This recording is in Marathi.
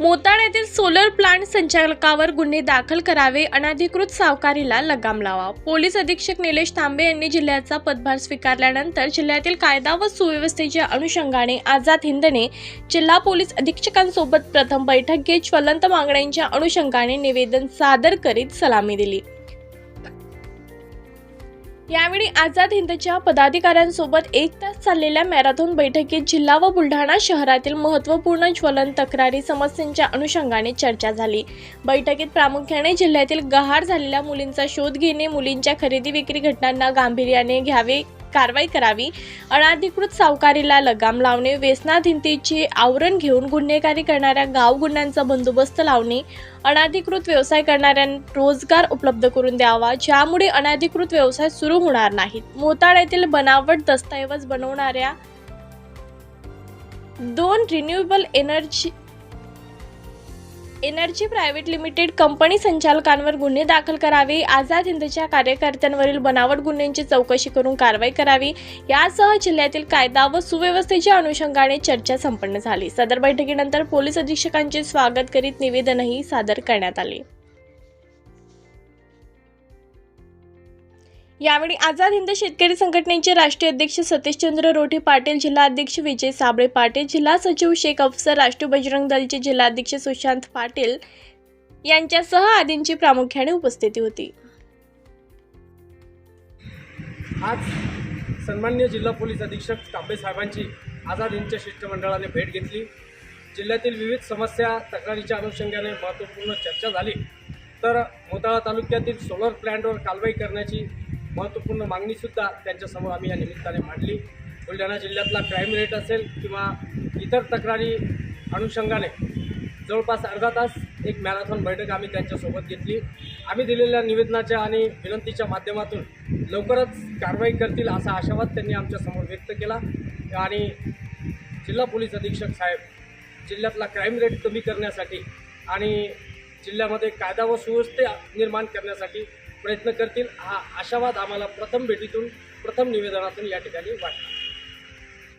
मोताळ येथील सोलर प्लांट संचालकावर गुन्हे दाखल करावे अनधिकृत सावकारीला लगाम लावा. पोलीस अधीक्षक निलेश तांबे यांनी जिल्ह्याचा पदभार स्वीकारल्यानंतर जिल्ह्यातील कायदा व सुव्यवस्थेच्या अनुषंगाने आझाद हिंदने जिल्हा पोलीस अधीक्षकांसोबत प्रथम बैठक घेत ज्वलंत मागण्यांच्या अनुषंगाने निवेदन सादर करीत सलामी दिली. यावेळी आझाद हिंदच्या पदाधिकाऱ्यांसोबत एक तास चाललेल्या मॅरेथॉन बैठकीत जिल्हा व बुलढाणा शहरातील महत्त्वपूर्ण ज्वलन तक्रारी समस्यांच्या अनुषंगाने चर्चा झाली. बैठकीत प्रामुख्याने जिल्ह्यातील गहार झालेल्या मुलींचा शोध घेणे मुलींच्या खरेदी विक्री घटनांना गांभीर्याने घ्यावे कारवाई करावी. अनाधिकृत सावकारीला लगाम लावणे व्यसनाधीनतेचे आवरण घेऊन गुन्हेगारी करणाऱ्या गाव गुन्ह्यांचा बंदोबस्त लावणे अनाधिकृत व्यवसाय करणाऱ्यांना रोजगार उपलब्ध करून द्यावा ज्यामुळे अनधिकृत व्यवसाय सुरू होणार नाहीत. मोताळ येथील बनावट दस्तऐवज बनवणाऱ्या दोन renewable energy energy private limited company संचालकांवर गुन्हे दाखल करावे आझाद हिंदच्या कार्यकर्त्यांवरील बनावट गुन्ह्यांची चौकशी करून कारवाई करावी यासह जिल्ह्यातील कायदा व सुव्यवस्थेच्या अनुषंगाने चर्चा संपन्न झाली. सदर बैठकीनंतर पोलीस अधीक्षकांचे स्वागत करीत निवेदनही सादर करण्यात आले. यावेळी आझाद हिंद शेतकरी संघटनेचे राष्ट्रीय अध्यक्ष सतीशचंद्र रोठे पाटील जिल्हाध्यक्ष विजय साबळे पाटील जिल्हा सचिव शेख अफसर राष्ट्रीय बजरंग दलचे जिल्हाध्यक्ष सुशांत पाटील यांच्यासह आदींची प्रामुख्याने उपस्थिती होती. आज सन्मान्य जिल्हा पोलीस अधीक्षक तांबे साहेबांची आझाद हिंदच्या शिष्टमंडळाने भेट घेतली. जिल्ह्यातील विविध समस्या तक्रारीच्या अनुषंगाने महत्त्वपूर्ण चर्चा झाली. तर मोताळा तालुक्यातील सोलर प्लॅन्टवर कारवाई करण्याची महत्त्वपूर्ण मागणीसुद्धा त्यांच्यासमोर आम्ही या निमित्ताने मांडली. बुलढाणा जिल्ह्यातला क्राईम रेट असेल किंवा इतर तक्रारी अनुषंगाने जवळपास अर्धा तास एक मॅरेथॉन बैठक आम्ही त्यांच्यासोबत घेतली. आम्ही दिलेल्या निवेदनाच्या आणि विनंतीच्या माध्यमातून लवकरच कारवाई करतील असा आशावाद त्यांनी आमच्यासमोर व्यक्त केला. आणि जिल्हा पोलीस अधीक्षक साहेब जिल्ह्यातला क्राईम रेट कमी करण्यासाठी आणि जिल्ह्यामध्ये कायदा व सुव्यवस्थे निर्माण करण्यासाठी प्रयत्न करतील. हा आशावाद आम्हाला प्रथम भेटीतून प्रथम निवेदनातून या ठिकाणी वाटला.